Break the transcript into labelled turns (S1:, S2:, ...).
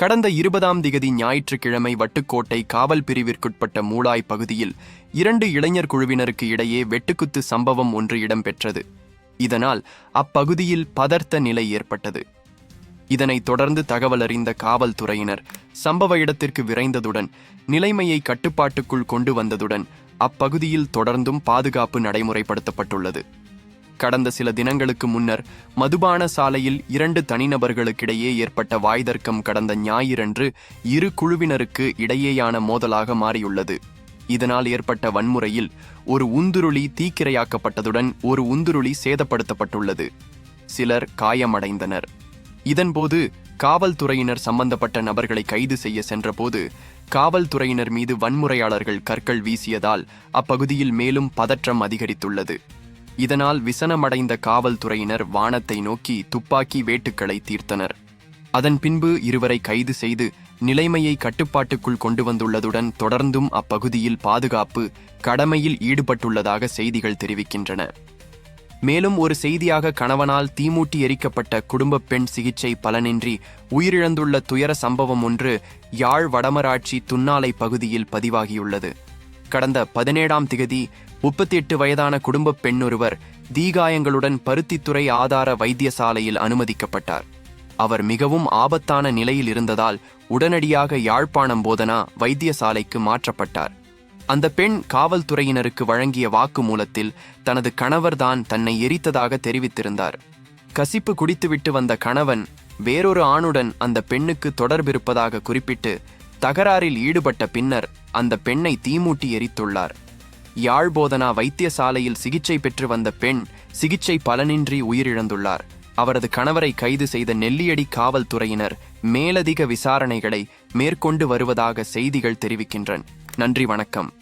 S1: கடந்த இருபதாம் திகதி ஞாயிற்றுக்கிழமை வட்டுக்கோட்டை காவல் பிரிவிற்குட்பட்ட மூளாய் பகுதியில் இரண்டு இளைஞர் குழுவினருக்கு இடையே வெட்டுக்குத்து சம்பவம் ஒன்று இடம்பெற்றது. இதனால் அப்பகுதியில் பதர்த்த நிலை ஏற்பட்டது. இதனைத் தொடர்ந்து தகவல் அறிந்த காவல்துறையினர் சம்பவ இடத்திற்கு விரைந்ததுடன் நிலைமையை கட்டுப்பாட்டுக்குள் கொண்டு வந்ததுடன் அப்பகுதியில் தொடர்ந்தும் பாதுகாப்பு நடைமுறைப்படுத்தப்பட்டுள்ளது. கடந்த சில தினங்களுக்கு முன்னர் மதுபான சாலையில் இரண்டு தனிநபர்களுக்கிடையே ஏற்பட்ட வாய்தர்க்கம் கடந்த ஞாயிறன்று இரு குழுவினருக்கு இடையேயான மோதலாக மாறியுள்ளது. இதனால் ஏற்பட்ட வன்முறையில் ஒரு உந்துருளி தீக்கிரையாக்கப்பட்டதுடன் ஒரு உந்துருளி சேதப்படுத்தப்பட்டுள்ளது. சிலர் காயமடைந்தனர். இதன்போது காவல்துறையினர் சம்பந்தப்பட்ட நபர்களை கைது செய்ய சென்றபோது காவல்துறையினர் மீது வன்முறையாளர்கள் கற்கள் வீசியதால் அப்பகுதியில் மேலும் பதற்றம் அதிகரித்துள்ளது. இதனால் விசனமடைந்த காவல்துறையினர் வானத்தை நோக்கி துப்பாக்கி வேட்டுக்களை தீர்த்தனர். அதன் பின்பு இருவரை கைது செய்து நிலைமையை கட்டுப்பாட்டுக்குள் கொண்டு வந்துள்ளதுடன் தொடர்ந்தும் அப்பகுதியில் பாதுகாப்பு கடமையில் ஈடுபட்டுள்ளதாக செய்திகள் தெரிவிக்கின்றன. மேலும் ஒரு செய்தியாக கணவனால் தீமூட்டி எரிக்கப்பட்ட குடும்ப பெண் சிகிச்சை பலனின்றி உயிரிழந்துள்ள துயர சம்பவம் ஒன்று யாழ் வடமராட்சி துன்னாலை பகுதியில் பதிவாகியுள்ளது. கடந்த பதினேழாம் திகதி முப்பத்தி எட்டு வயதான குடும்ப பெண் ஒருவர் தீகாயங்களுடன் பருத்தித்துறை ஆதார வைத்தியசாலையில் அனுமதிக்கப்பட்டார். அவர் மிகவும் ஆபத்தான நிலையில் இருந்ததால் உடனடியாக யாழ்ப்பாணம் போதனா வைத்தியசாலைக்கு மாற்றப்பட்டார். அந்த பெண் காவல்துறையினருக்கு வழங்கிய வாக்குமூலத்தில் தனது கணவர்தான் தன்னை எரித்ததாக தெரிவித்திருந்தார். கசிப்பு குடித்துவிட்டு வந்த கணவன் வேறொரு ஆணுடன் அந்த பெண்ணுக்கு தொடர்பிருப்பதாக குறிப்பிட்டு தகராறில் ஈடுபட்ட பின்னர் அந்த பெண்ணை தீமூட்டி எரித்துள்ளார். யாழ் போதனா வைத்தியசாலையில் சிகிச்சை பெற்று வந்த பெண் சிகிச்சை பலனின்றி உயிரிழந்துள்ளார். அவரது கணவரை கைது செய்த நெல்லியடி காவல்துறையினர் மேலதிக விசாரணைகளை மேற்கொண்டு வருவதாக செய்திகள் தெரிவிக்கின்றன. நன்றி வணக்கம்.